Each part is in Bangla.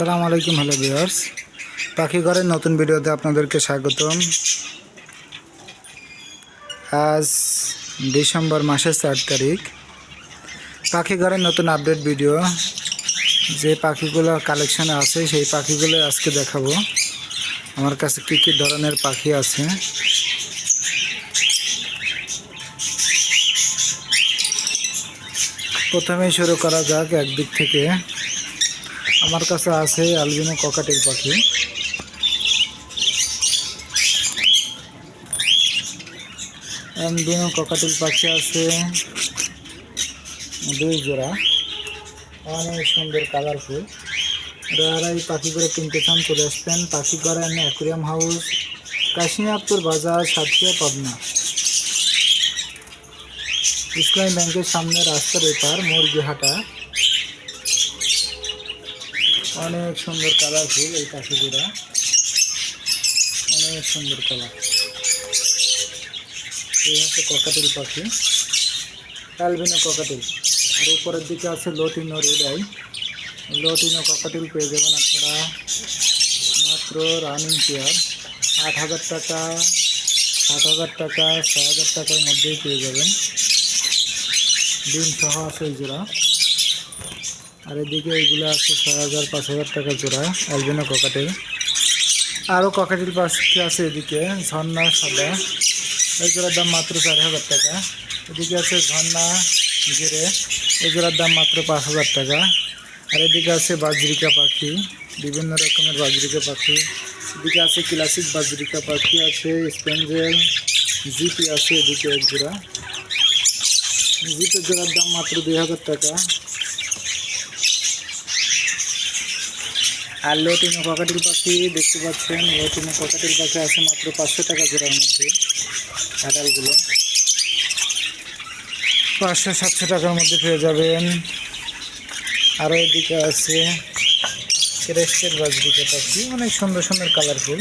সালাম আলাইকুম, হ্যালো ভিউয়ার্স। পাখি ঘরের নতুন ভিডিওতে আপনাদেরকে স্বাগতম। আজ ডিসেম্বর মাসের চার তারিখ। পাখি ঘরের নতুন আপডেট ভিডিও। যে পাখিগুলো কালেকশানে আছে, সেই পাখিগুলো আজকে দেখাবো। আমার কাছে কী কী ধরনের পাখি আছে। প্রথমেই শুরু করা যাক একদিক থেকে। আমার কাছে আছে আলবিনো ককাটেল পাখি। অ্যালবিনো ককাটেল পাখি আছে দুই জোড়া। অনেক সুন্দর কালারফুল যারা এই পাখিগুলো কিনতে চান, চলে আসবেন। পাখি গড়ান অ্যাকুরিয়াম হাউস কাশিনাথপুর বাজার, সাতক্ষীরা, পাবনা। ইসলামী ব্যাংকের সামনে রাস্তার এপার, মুরগিহাটা। অনেক সুন্দর কালারফুল এই পাখিগুলা। অনেক সুন্দর কালার। এই হচ্ছে ককাটেল পাখি। অ্যালবিনো ককাটেল আর উপরের দিকে আছে লটিনো রেডাই লটিনো ককাটেল পেয়ে যাবেন আপনারা মাত্র রানিং পেয়ার আট হাজার টাকা, সাত হাজার টাকা, ছয় হাজার টাকার মধ্যেই পেয়ে যাবেন। ডিম সহ আছে জোড়া। আর এদিকে এইগুলো আছে ছয় হাজার, পাঁচ হাজার টাকা জোড়া একজনে ককাটেল। আরও ককাটেল পাখি আছে এদিকে, ঝর্ণা সাদা। এই জোড়ার দাম মাত্র চার হাজার টাকা। এদিকে আছে ঝর্ণা গেরে এই জোড়ার দাম মাত্র পাঁচ হাজার টাকা। আর এদিকে আছে বাজরিকা পাখি, বিভিন্ন রকমের বাজরিকা পাখি। এদিকে আছে ক্লাসিক বাজরিকা পাখি আছে স্পেঞ্জেল জিপি আছে এদিকে এক জোড়া। জিপের জোড়ার দাম মাত্র দুই হাজার টাকা। আর লটিনো ককাটিল পাখি দেখতে পাচ্ছেন? লটিনো ককাটিল পাখি আছে মাত্র পাঁচশো টাকা জোড়ার মধ্যে। অ্যাডালগুলো পাঁচশো, সাতশো টাকার মধ্যে পেয়ে যাবেন। আরও এদিকে আছে ক্রেস্টের বাজরিকা পাখি। অনেক সুন্দর সুন্দর কালারফুল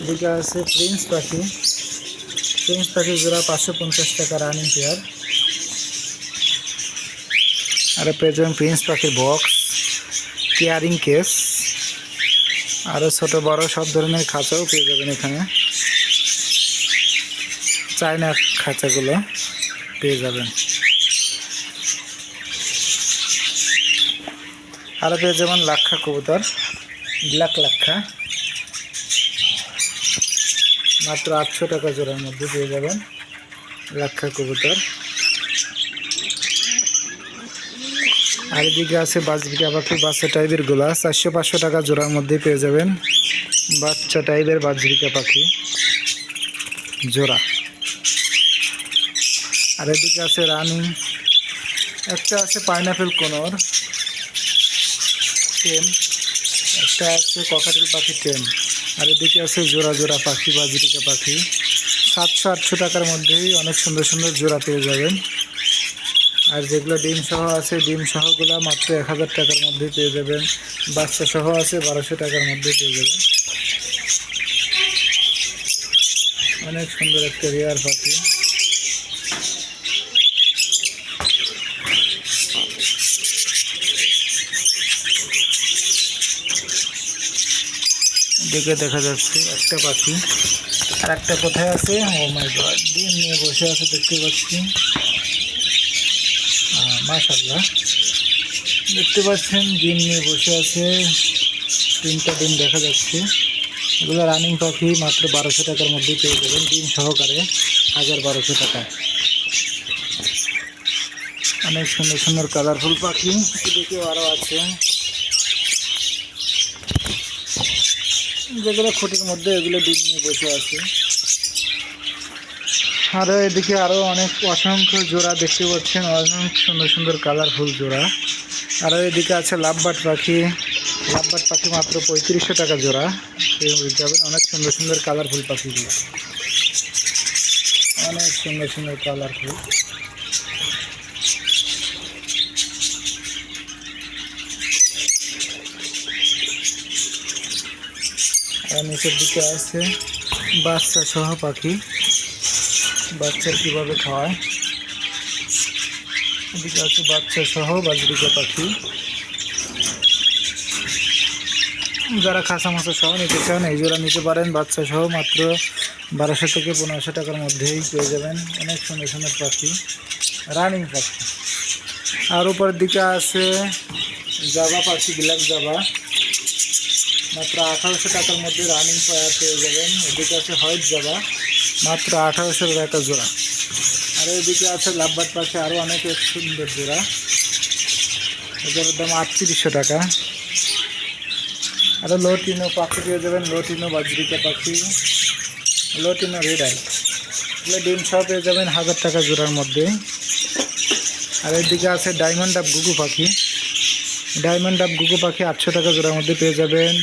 এদিকে আছে প্রিন্স পাখি। প্রিন্স পাখি জোড়া পাঁচশো পঞ্চাশ টাকা রানিং পেয়ার আর পেয়ে যাবেন প্রিন্স পাখির বক্স কেয়ারিং কেস আরও ছোট বড় সব ধরনের খাঁচাও পেয়ে যাবেন এখানে। চায়না খাঁচাগুলো পেয়ে যাবেন। আরও পেয়ে যাবেন লাক্ষা কবুতর, ব্ল্যাক লাক্ষা। মাত্র আটশো টাকা জোড়ার মধ্যে পেয়ে যাবেন লাক্ষা কবুতর। আর এদিকে আছে বাজবিকা পাখি বাচ্চা টাইপের গোলা, চারশো পাঁচশো টাকা জোড়ার মধ্যে পেয়ে যাবেন বাচ্চা টাইপের বাজরিকা পাখি জোড়া। আর এদিকে আছে রানি, একটা আছে পাইনাপেল কোনর টেম একটা আছে ককাটেল পাখি টেম, আর এদিকে আছে জোড়া জোড়া পাখি বাজরিকা পাখি। সাতশো আটশো টাকার মধ্যেই অনেক সুন্দর সুন্দর জোড়া পেয়ে যাবেন। আর যেগুলো ডিম সহ আছে, ডিম সহগুলো মাত্র এক হাজার টাকার মধ্যে পেয়ে যাবেন। বাচ্চা সহ আছে বারোশো টাকার মধ্যে পেয়ে যাবেন। অনেক সুন্দর একটা রেয়ার পাখি। দেখে দেখা যাচ্ছে একটা পাখি। আর একটা কোথায় আছে? ও মাই গড ডিম নিয়ে বসে আছে দেখতে পাচ্ছি। মাশাল্লাহ দেখতে পাচ্ছেন, ডিম নিয়ে বসে আছে। তিনটা ডিম দেখা যাচ্ছে। এগুলো রানিং পাখি, মাত্র বারোশো টাকার মধ্যেই পেয়ে যাবেন। ডিম সহকারে হাজার বারোশো টাকা। অনেক সুন্দর সুন্দর কালারফুল পাখি। এদিকেও আরও আছে। যেগুলো খুঁটির মধ্যে এগুলো ডিম নিয়ে বসে আছে। আরও এদিকে আরও অনেক অসংখ্য জোড়া দেখতে পাচ্ছেন, অনেক সুন্দর সুন্দর কালারফুল জোড়া। আরও এদিকে আছে লাভবাট পাখি। লাভবাট পাখি মাত্র পঁয়ত্রিশশো টাকা জোড়া। যাবেন অনেক সুন্দর সুন্দর কালারফুল পাখিগুলো। অনেক সুন্দর সুন্দর কালারফুল আর নিচের দিকে আছে বাচ্চা সহ পাখি। বাচ্চা কীভাবে খাওয়ায় এদিকে আছে বাচ্চা সহ বাজরিকা পাখি। যারা খাসা মাছা সহ নিতে চান, এই জোড়া নিতে পারেন। বাচ্চা সহ মাত্র বারোশো থেকে পনেরোশো টাকার মধ্যেই পেয়ে যাবেন অনেক সুন্দর সুন্দর পাখি, রানিং পাখি। আর উপরের দিকে আছে জাবা পাখি ব্ল্যাক জাবা। মাত্র আঠারোশো টাকার মধ্যে রানিং পায়ার পেয়ে যাবেন। এদিকে আছে হোয়াইট জাবা মাত্র আঠারোশো টাকা জোড়া। আর এদিকে আছে লাভবার পাখি আরও অনেক সুন্দর জোড়া। এটার দাম আটত্রিশশো টাকা। আরও লোটিনো পাখি পেয়ে যাবেন লোটিনো বাজরিকা পাখি লোটিনো রেড আই এগুলো ডিম সব পেয়ে যাবেন হাজার টাকা জোড়ার মধ্যে। আর এদিকে আছে ডায়মন্ড আপ গুগু পাখি। ডায়মন্ড আপ গুগু পাখি আটশো টাকা জোড়ার মধ্যে পেয়ে যাবেন।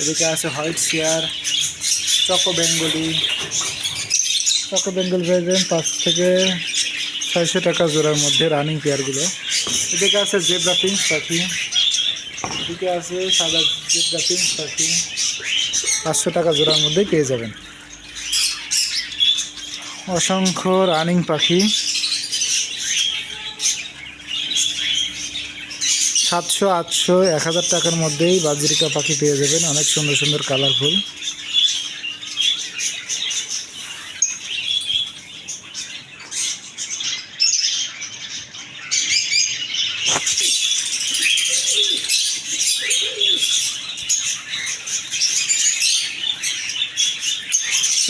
এদিকে আছে white chair choco Bengali. Choco Bengal পেয়ে যাবেন পাঁচ থেকে ছয়শো টাকা জোড়ার মধ্যে রানিং পেয়ারগুলো। এদিকে আছে জেব্রা পিঙ্ক পাখি। এদিকে আছে সাদা জেব্রা পিঙ্ক পাখি। পাঁচশো টাকা জোড়ার মধ্যেই পেয়ে যাবেন। অসংখ্য রানিং পাখি। সাতশো, আটশো, এক হাজার টাকার মধ্যেই বাজরিকা পাখি পেয়ে যাবেন। অনেক সুন্দর সুন্দর কালারফুল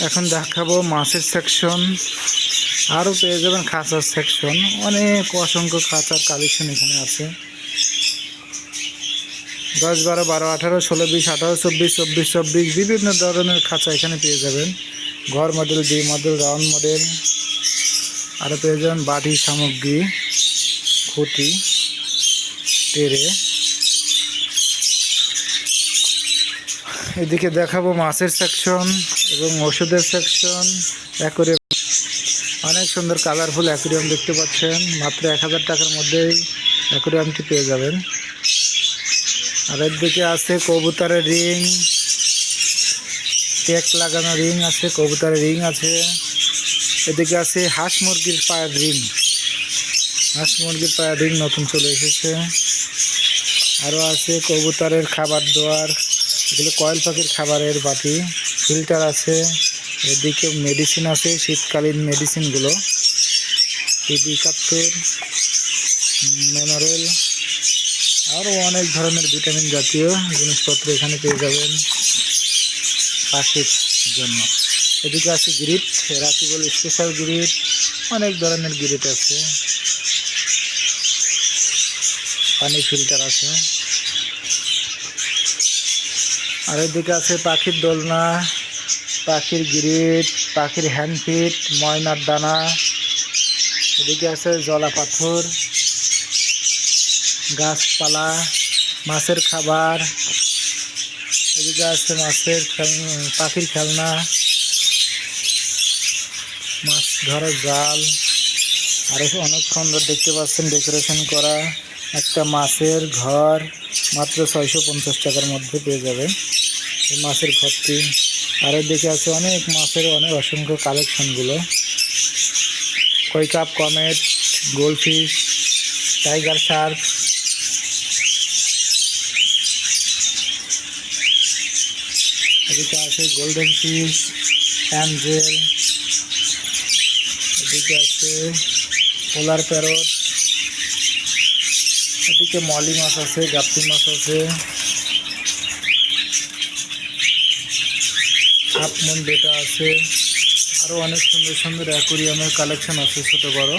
এখন দেখাবো মাছের সেকশন আরও পেয়ে যাবেন খাঁচার সেকশন অনেক অসংখ্য খাঁচার কালেকশন এখানে আছে। দশ বারো বারো, আঠারো, ষোলো, বিশ, আঠারো, চব্বিশ চব্বিশ চব্বিশ, বিভিন্ন ধরনের খাঁচা এখানে পেয়ে যাবেন। ঘর model, D model, round model. আরও পেয়ে যাবেন বাটি, সামগ্রী, খুঁটি টেরে এদিকে দেখাবো মাছের সেকশন এবং ওষুধের সেকশন অ্যাকোরিয়াম। অনেক সুন্দর কালারফুল অ্যাকোরিয়াম দেখতে পাচ্ছেন। মাত্র এক হাজার টাকার মধ্যেই অ্যাকোরিয়ামটি পেয়ে যাবেন। আর এর দিকে আছে কবুতরের রিং। টেক লাগানো রিং আছে, কবুতরের রিং আছে। এদিকে আছে হাঁস মুরগির পায়ের রিং। হাঁস মুরগির পায়ের রিং নতুন চলে এসেছে। আরও আছে কবুতরের খাবার দেওয়ার এগুলো কয়েল পাখির খাবারের বাটি। ফিল্টার আছে। এদিকে মেডিসিন আছে, শীতকালীন মেডিসিনগুলো। টিবি একাত্তর মেনোরেল আরও অনেক ধরনের ভিটামিন জাতীয় জিনিসপত্র এখানে পেয়ে যাবেন পাখির জন্য। এদিকে আছে গ্রিট রাখিবল স্পেশাল গ্রিট, অনেক ধরনের গ্রিট আছে। পানি ফিল্টার আছে। আর এদিকে আছে পাখির দোলনা, পাখির গ্রিট, পাখির হ্যান্ডফিট ময়নার দানা। এদিকে আছে জলা পাথর গাছপালা, মাছের খাবার, এদিকে আছে মাছের পাখির খেলনা, মাছ ধরার জাল, আর অনেক সুন্দর দেখতে পাচ্ছেন ডেকোরেশন করা একটা মাছের ঘর, মাত্র ছয়শো পঞ্চাশ টাকার মধ্যে পেয়ে যাবেন এই মাছের ঘরটি। আর দিকে আছে অনেক মাছের অনেক অসংখ্য কালেকশনগুলো। Koi carp, comet, goldfish, tiger shark এদিকে আছে গোল্ডেন ফিশ অ্যাঞ্জেল এদিকে আছে পোলার প্যারট এদিকে মলি মাছ আছে গাপ্তি মাছ আছে হাফ মুন বেটা আছে আরও অনেক সুন্দর সুন্দর অ্যাকোরিয়ামের কালেকশন আছে ছোটো বড়।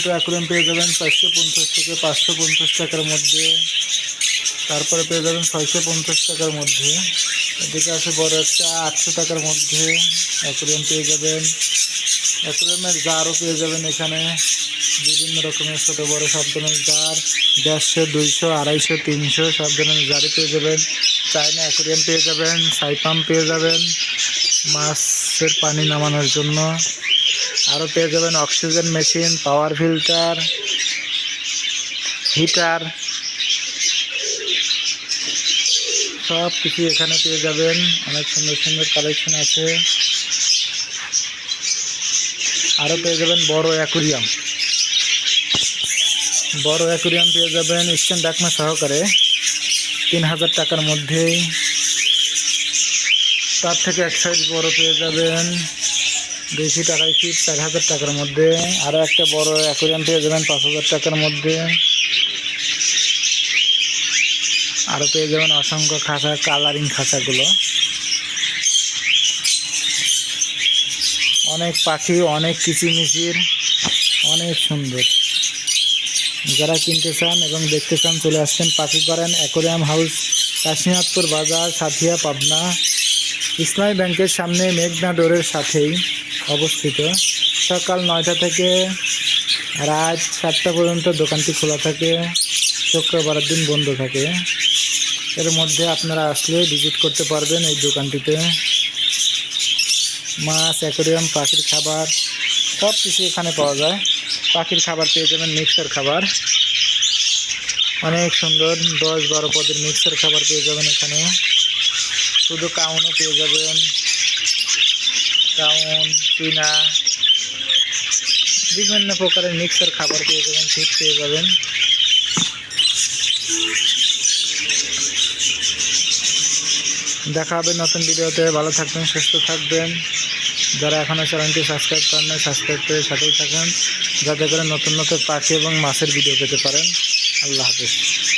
ছোটো অ্যাকোরিয়াম পেয়ে যাবেন চারশো পঞ্চাশ থেকে পাঁচশো পঞ্চাশ টাকার মধ্যে। তারপরে পেয়ে যাবেন ছয়শো পঞ্চাশ টাকার মধ্যে। এদিকে আছে বড় একটা আটশো টাকার মধ্যে অ্যাকোরিয়াম পেয়ে যাবেন। অ্যাকোরিয়ামের জারও পেয়ে যাবেন এখানে। বিভিন্ন রকমের ছোটো বড় সব ধরনের জার, দেড়শো, দুইশো, আড়াইশো, তিনশো সব ধরনের জারই পেয়ে যাবেন। চায়না অ্যাকোরিয়াম পেয়ে যাবেন, সাইপাম পেয়ে যাবেন মাছের পানি নামানোর জন্য। আরও পেয়ে যাবেন oxygen machine power filter heater সব কিছু এখানে পেয়ে যাবেন। অনেক সুন্দর সুন্দর কালেকশন আছে। আরও পেয়ে যাবেন বড় অ্যাকুরিয়াম বড় অ্যাকুরিয়াম পেয়ে যাবেন স্ট্যান্ড ডাকমা সহকারে। তিন হাজার টাকার মধ্যেই। তার থেকে এক সাইজ বড় পেয়ে যাবেন। দুই টাকায় ফিট চার হাজার টাকার মধ্যে। আরও একটা বড় অ্যাকুরিয়াম পেয়ে যাবেন, পাঁচ হাজার টাকার মধ্যে। আরও পেয়ে যাবেন অসংখ্য খাঁচা কালারিং খাঁচাগুলো। অনেক পাখি, অনেক কিচিমিচির, অনেক সুন্দর। যারা কিনতে চান এবং দেখতে চান, চলে আসছেন পাখি করেন অ্যাকোরিয়াম হাউস কাশীনাথপুর বাজার, সাথিয়া পাবনা। ইসলামী ব্যাংকের সামনে মেঘনা ডোরের সাথেই। অবস্থিত। সকাল নয়টা থেকে রাত সাতটা পর্যন্ত দোকানটি খোলা থাকে। শুক্রবারের দিন বন্ধ থাকে। এর মধ্যে আপনারা আসলে ভিজিট করতে পারবেন এই দোকানটিতে। মাছ অ্যাকোরিয়াম পাখির খাবার, সব কিছু এখানে পাওয়া যায়। পাখির খাবার পেয়ে যাবেন মিক্সার খাবার। অনেক সুন্দর, দশ বারো পদের মিক্সার খাবার পেয়ে যাবেন এখানে। শুধু কাউনও পেয়ে যাবেন। কাউন চিনা, বিভিন্ন প্রকারের মিক্সার খাবার পেয়ে যাবেন ঠিক পেয়ে যাবেন। দেখা হবে নতুন ভিডিওতে, ভালো থাকবেন, সুস্থ থাকবেন। যারা এখনও চ্যানেলটি সাবস্ক্রাইব করেন না সাবস্ক্রাইব করে সাথেই থাকেন, যাতে করে নতুন নতুন পাখি এবং মাছের ভিডিও পেতে পারেন। আল্লাহ হাফিজ।